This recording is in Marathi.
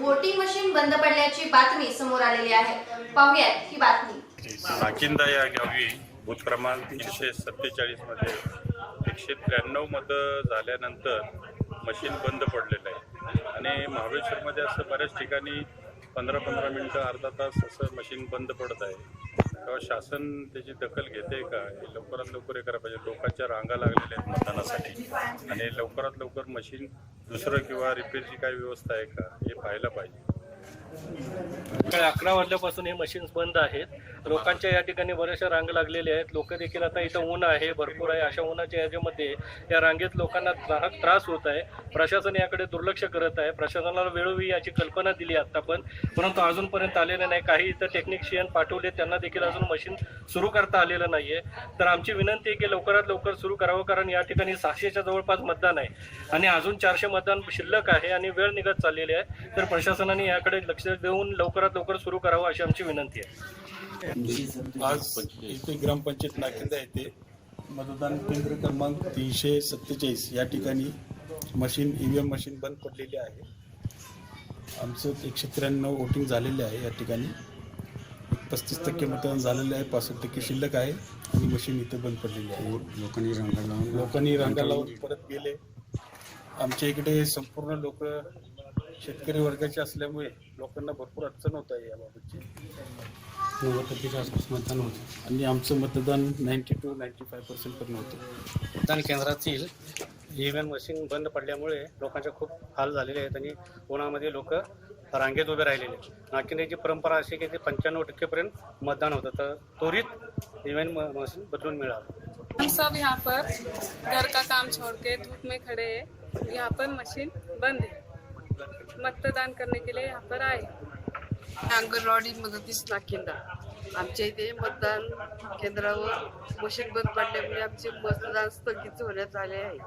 वोटिंग मशीन बंद पडल्याची बातमी समोर आलेली आहे. पाहूयात ही बातमी. नाकिंदा या गावी बूथ क्रमांक तीनशे सत्तेचाळीसमध्ये एकशे त्र्याण्णव मतं झाल्यानंतर मशीन बंद पडलेलं आहे. आणि महाबळेश्वरमध्ये असं बऱ्याच ठिकाणी पंधरा पंधरा मिनटं अर्धा तास असं मशीन बंद पडत आहे. तेव्हा शासन त्याची दखल घेते का? हे लवकरात लवकर हे करायला पाहिजे. लोकांच्या रांगा लागलेल्या आहेत मतदानासाठी. आणि लवकरात लवकर मशीन दुसरं किंवा रिपेअरची काय व्यवस्था आहे का? हे पाहायला पाहिजे. सकाळी अकरा वाजल्यापासून हे मशीन्स बंद आहेत. लोकांच्या या ठिकाणी बऱ्याचशा रांग लागलेल्या आहेत. लोक देखील आता इथं ऊन आहे भरपूर आहे. अशा उन्हाच्या याच्यामध्ये या रांगेत लोकांना त्रास त्रास होत आहे. प्रशासन याकडे दुर्लक्ष करत आहे. प्रशासनाला वेळोवेळी याची कल्पना दिली आता पण. परंतु अजूनपर्यंत आलेले नाही. काही इथं टेक्निशियन पाठवले. त्यांना देखील अजून मशीन सुरू करता आलेलं नाहीये. तर आमची विनंती आहे की लवकरात लवकर सुरू करावं. कारण या ठिकाणी सहाशेच्या जवळपास मतदान आहे. आणि अजून चारशे मतदान शिल्लक आहे आणि वेळ निघत चाललेली आहे. तर प्रशासनाने याकडे लक्ष देऊन लवकरात लवकर सुरू करावं अशी आमची विनंती आहे. आज इथे ग्रामपंचायत नाकेंदा येथे मतदान केंद्र क्रमांक तीनशे सत्तेचाळीस या ठिकाणी machine E V M machine बंद पडलेली आहे. आमचं एकशे त्र्याण्णव वोटिंग झालेले आहे या ठिकाणी. पस्तीस टक्के मतदान झालेलं आहे पासष्ट टक्के शिल्लक आहे आणि मशीन इथं बंद पडलेली आहे. लोकांनी रांगा लावून लोकांनी रांगा लावून परत गेले. आमच्या इकडे संपूर्ण लोक शेतकरी वर्गाचे असल्यामुळे लोकांना भरपूर अडचण होत आहे याबाबतची. नव्वद टक्केच्या आसपास मतदान होतं. आणि आमचं मतदान ninety two ninety five percent पर्यंत होतं. मतदान केंद्रातील ई व्ही एम मशीन बंद पडल्यामुळे लोकांचे खूप हाल झालेले आहेत आणि उन्हामध्ये लोक रांगेत उभे राहिलेले आहेत. नागरिकांची परंपरा अशी की ते पंच्याण्णव टक्केपर्यंत मतदान होतं. तर त्वरित ई व्ही एम मशीन बदलून मिळावं. हम सब यहाँ पर घर का काम छोड़ के धूप में खड़े हैं. यहाँ पर मशीन बंद है. मतदान करने के लिए यहाँ पर आए. अंगणवाडी मदतीस नाकिंदा. आमच्या इथे मतदान केंद्रावर मशीन बंद पडल्यामुळे आमचे मतदान स्थगित होण्यात आले आहे.